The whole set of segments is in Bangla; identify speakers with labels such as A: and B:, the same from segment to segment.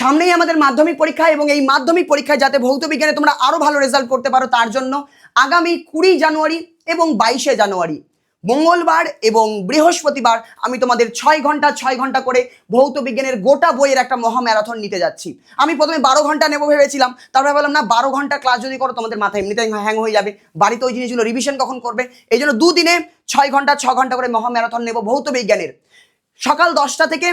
A: সামনেই আমাদের মাধ্যমিক পরীক্ষা এবং এই মাধ্যমিক পরীক্ষায় যাতে ভৌত বিজ্ঞানে তোমরা আরও ভালো রেজাল্ট করতে পারো তার জন্য আগামী কুড়ি জানুয়ারি এবং বাইশে জানুয়ারি, মঙ্গলবার এবং বৃহস্পতিবার আমি তোমাদের ছয় ঘণ্টা ছয় ঘণ্টা করে ভৌত বিজ্ঞানের গোটা বইয়ের একটা মহা ম্যারাথন নিতে যাচ্ছি। আমি প্রথমে বারো ঘণ্টা নেব ভেবেছিলাম, তারপরে বললাম না, বারো ঘণ্টা ক্লাস যদি করো তোমাদের মাথায় এমনিতে হ্যাং হয়ে যাবে। বাড়িতে ওই জিনিসগুলো রিভিশন কখন করবে? এই জন্য দুদিনে ছয় ঘণ্টা ছ ঘণ্টা করে মহা ম্যারাথন নেব ভৌত বিজ্ঞানের। সকাল দশটা থেকে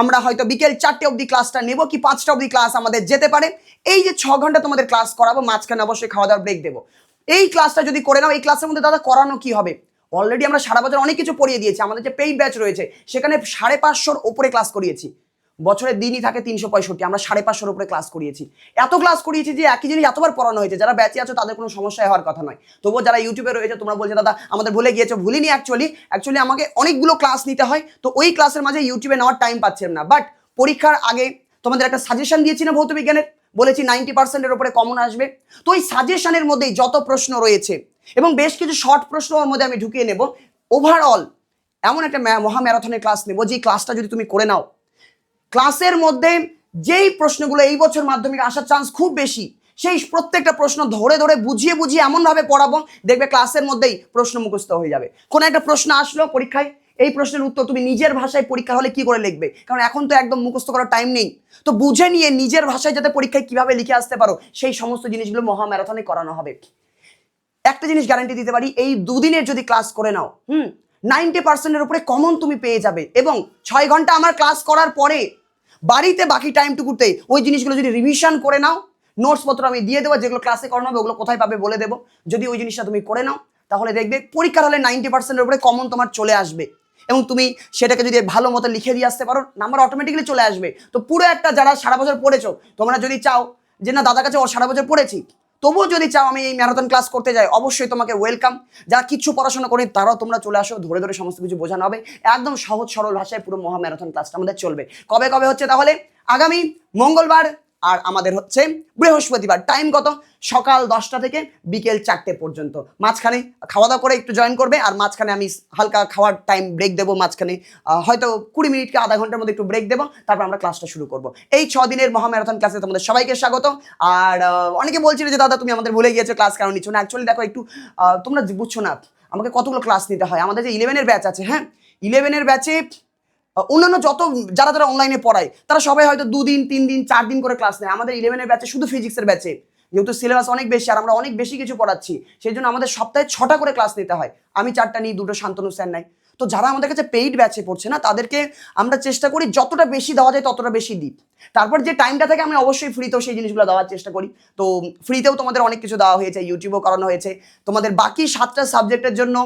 A: আমরা হয়তো বিকেল চারটে অবধি ক্লাসটা নেব কি পাঁচটা অবধি ক্লাস আমাদের যেতে পারে। এই যে ছ ঘণ্টা তোমাদের ক্লাস করাবো, মাঝখানে অবশ্যই খাওয়া দাওয়ার ব্রেক দেবো। এই ক্লাসটা যদি করে নাও, এই ক্লাসের মধ্যে দাদা করানো কি হবে? অলরেডি আমরা সারা বছর অনেক কিছু পড়িয়ে দিয়েছি, আমাদের যে পেইড ব্যাচ রয়েছে, সেখানে সাড়ে পাঁচশোর ওপরে ক্লাস করিয়েছি। বছরের দিনই থাকে তিনশো পঁয়ষট্টি, আমরা সাড়ে পাঁচশোর উপরে ক্লাস করিয়েছি। এত ক্লাস করিয়েছি যে একই জিনিস এতবার পড়ানো হয়েছে, যারা ব্যাচে আছো তাদের কোনো সমস্যা হওয়ার কথা নয়। তবুও যারা ইউটিউবে রয়েছে, তোমরা বলছো, দাদা, আমাদের ভুলে গিয়েছো, ভুলিনি অ্যাকচুয়ালি অ্যাকচুয়ালি আমাকে অনেকগুলো ক্লাস নিতে হয়। তো ওই ক্লাসের মাঝে ইউটিউবে নেওয়ার টাইম পাচ্ছিলাম না। বাট পরীক্ষার আগে তোমাদের একটা সাজেশন দিয়েছি না ভৌত বিজ্ঞানের? বলেছি নাইনটি পার্সেন্টের উপরে কমন আসবে। তো ওই সাজেশনের মধ্যেই যত প্রশ্ন রয়েছে, এবং বেশ কিছু শর্ট প্রশ্ন ওর মধ্যে আমি ঢুকিয়ে নেব। ওভারঅল এমন একটা মহা ম্যারাথনের ক্লাস নেব যে ক্লাসটা যদি তুমি করে নাও ক্লাসের মধ্যে যেই প্রশ্নগুলো এই বছর মাধ্যমিক আসার চান্স খুব বেশি, সেই প্রত্যেকটা প্রশ্ন ধরে ধরে বুঝিয়ে বুঝিয়ে এমনভাবে পড়াবো, দেখবে ক্লাসের মধ্যেই প্রশ্ন মুখস্থ হয়ে যাবে। কোনো একটা প্রশ্ন আসলো পরীক্ষায়, এই প্রশ্নের উত্তর তুমি নিজের ভাষায় পরীক্ষা হলে কি করে লিখবে? কারণ এখন তো একদম মুখস্থ করার টাইম নেই। তো বুঝে নিয়ে নিজের ভাষায় যাতে পরীক্ষায় কীভাবে লিখে আসতে পারো, সেই সমস্ত জিনিসগুলো মহা ম্যারাথনে করানো হবে। একটা জিনিস গ্যারান্টি দিতে পারি, এই দুদিনের যদি ক্লাস করে নাও, হুম নাইনটি পার্সেন্টের উপরে কমন তুমি পেয়ে যাবে এবং ছয় ঘণ্টা আমার ক্লাস করার পরে বাড়িতে বাকি টাইমটুকুতে ওই জিনিসগুলো যদি রিভিশন করে নাও নোটসপত্র আমি দিয়ে দেবো, যেগুলো ক্লাসে করানো হবে, ওগুলো কোথায় পাবে বলে দেবো। যদি ওই জিনিসটা তুমি করে নাও, তাহলে দেখবে পরীক্ষার হলে নাইনটি পার্সেন্টের উপরে কমন তোমার চলে আসবে। এবং তুমি সেটাকে যদি ভালো মতো লিখে দিয়ে আসতে পারো নাম্বার অটোমেটিক্যালি চলে আসবে। তো পুরো একটা যারা সারা বছর পড়েছো, তোমরা যদি চাও যে না, দাদার কাছে ও সারা বছর পড়েছি তবুও যদি চাও আমি এই ম্যারাথন ক্লাস করতে যাই, অবশ্যই তোমাকে ওয়েলকাম যারা কিচ্ছু পড়াশোনা করি তারাও তোমরা চলে আসো, ধরে ধরে সমস্ত কিছু বোঝানো হবে। একদম সহজ সরল ভাষায় পুরো মহা ম্যারাথন ক্লাসটা আমাদের চলবে। কবে কবে হচ্ছে তাহলে? আগামী মঙ্গলবার আর আমাদের হচ্ছে বৃহস্পতিবার। টাইম কত? সকাল দশটা থেকে বিকেল চারটে পর্যন্ত। মাঝখানে খাওয়া দাওয়া করে একটু জয়েন করবে আর মাঝখানে আমি হালকা খাওয়ার টাইম ব্রেক দেবো মাঝখানে। হয়তো কুড়ি মিনিট কি আধা ঘণ্টার মধ্যে একটু ব্রেক দেবো, তারপর আমরা ক্লাসটা শুরু করব। এই ছ দিনের মহা ম্যারাথন ক্লাসে তোমাদের সবাইকে স্বাগত। আর অনেকে বলছিল যে, দাদা, তুমি আমাদের ভুলে গিয়েছো ক্লাস কারণ নিচ্ছ না। অ্যাকচুয়ালি দেখো একটু তোমরা বুঝছ না, আমাকে কতগুলো ক্লাস নিতে হয়? আমাদের যে ইলেভেনের ব্যাচ আছে হ্যাঁ? ইলেভেনের ব্যাচে অন্যান্য যত যারা যারা অনলাইনে পড়ায়, তারা সবাই হয়তো দুদিন তিন দিন চার দিন করে ক্লাস নেয়। আমাদের ইলেভেনের ব্যাচে শুধু ফিজিক্সের ব্যাচে যেহেতু সিলেবাস অনেক বেশি আর আমরা অনেক বেশি কিছু পড়াচ্ছি, সেই জন্য আমাদের সপ্তাহে ছটা করে ক্লাস নিতে হয়। আমি চারটা নিই, দুটো শান্তনু স্যার নেয়। তো যারা আমাদের কাছে পেইড ব্যাচে পড়ছে না, তাদেরকে আমরা চেষ্টা করি যতটা বেশি দেওয়া যায় ততটা বেশি দিই তারপর যে টাইমটা থাকে, আমি অবশ্যই ফ্রিতেও সেই জিনিসগুলো দেওয়ার চেষ্টা করি। তো ফ্রিতেও তোমাদের অনেক কিছু দেওয়া হয়েছে ইউটিউবও করানো হয়েছে। তোমাদের বাকি সাতটা সাবজেক্টের জন্য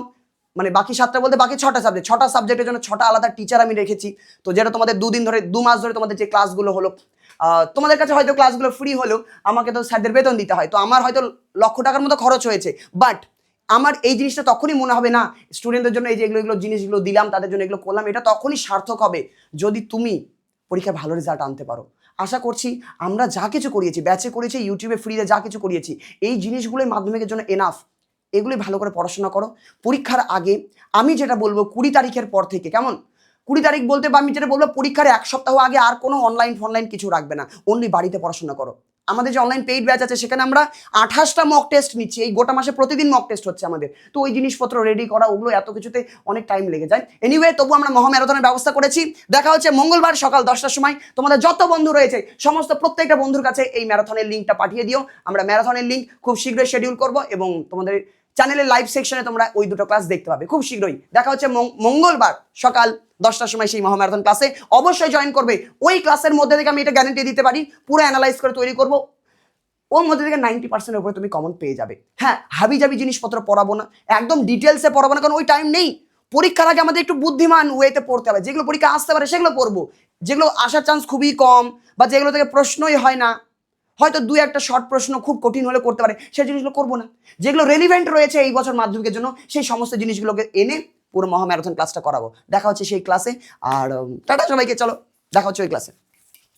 A: মানে বাকি সাতটা বলতে বাকি ছটা সাবজেক্ট ছটা সাবজেক্টের জন্য ছটা আলাদা টিচার আমি রেখেছি। তো যেটা তোমাদের দুদিন ধরে, দু মাস ধরে তোমাদের যে ক্লাসগুলো হলো তোমাদের কাছে হয়তো ক্লাসগুলো ফ্রি হলো আমাকে তো স্যারদের বেতন দিতে হয়। তো আমার হয়তো লক্ষ টাকার মতো খরচ হয়েছে। বাট আমার এই জিনিসটা তখনই মনে হবে না স্টুডেন্টদের জন্য এই যে এগুলো এগুলো জিনিসগুলো দিলাম, তাদের জন্য এগুলো করলাম, এটা তখনই সার্থক হবে যদি তুমি পরীক্ষায় ভালো রেজাল্ট আনতে পারো। আশা করছি আমরা যা কিছু করিয়েছি ব্যাচে করেছি ইউটিউবে ফ্রিতে যা কিছু করিয়েছি, এই জিনিসগুলোই মাধ্যমিকের জন্য এনাফ এগুলি ভালো করে পড়াশোনা করো। পরীক্ষার আগে আমি যেটা বলব কুড়ি তারিখের পর থেকে, কেমন? কুড়ি তারিখ বলতে বা আমি যেটা বলব পরীক্ষার এক সপ্তাহ আগে আর কোনো অনলাইন ফনলাইন কিছু রাখবে না অনলি বাড়িতে পড়াশোনা করো। আমাদের যে অনলাইন পেইড ব্যাচ আছে, সেখানে আমরা আঠাশটা মক টেস্ট নিচ্ছি, এই গোটা মাসে প্রতিদিন মক টেস্ট হচ্ছে আমাদের। তো ওই জিনিসপত্র রেডি করা, ওগুলো এত কিছুতে অনেক টাইম লেগে যায়। এনিওয়ে তবু আমরা মহাম্যারাথনের ব্যবস্থা করেছি। দেখা হচ্ছে মঙ্গলবার সকাল দশটার সময়। তোমাদের যত বন্ধু রয়েছে, সমস্ত প্রত্যেকটা বন্ধুর কাছে এই ম্যারাথনের লিঙ্কটা পাঠিয়ে দিও। আমরা ম্যারাথনের লিঙ্ক খুব শীঘ্রই শিডিউল করব এবং তোমাদের চ্যানেলের লাইভ সেকশনে তোমরা ওই দুটো ক্লাস দেখতে পাবে। খুব শীঘ্রই। দেখা হচ্ছে মঙ্গলবার সকাল দশটার সময় সেই মহাম্যারাথন ক্লাসে অবশ্যই জয়েন করবে। ওই ক্লাসের মধ্যে থেকে আমি এটা গ্যারেন্টি দিতে পারি, পুরো অ্যানালাইজ করে তৈরি করব। ওর মধ্যে থেকে নাইনটি পার্সেন্টের উপরে তুমি কমন পেয়ে যাবে। হ্যাঁ হাবি জাবি জিনিসপত্র পড়াবো না। একদম ডিটেলসে পড়াবো না, কারণ ওই টাইম নেই। পরীক্ষার আগে আমাদের একটু বুদ্ধিমান ওয়েতে পড়তে হবে। যেগুলো পরীক্ষা আসতে পারে, সেগুলো পড়ব। যেগুলো আসার চান্স খুবই কম বা যেগুলো থেকে প্রশ্নই হয় না। হয়তো দুই একটা শর্ট প্রশ্ন খুব কঠিন হলে করতে পারে, সেই জিনিসগুলো করব না। যেগুলো রেলিভেন্ট রয়েছে এই বছর মাধ্যমিকের জন্য, সেই সমস্ত জিনিসগুলোকে এনে পুরো মহাম্যারাথন ক্লাসটা করাবো। দেখা হচ্ছে সেই ক্লাসে আর টাটা সবাইকে, চলো, দেখা হচ্ছে ওই ক্লাসে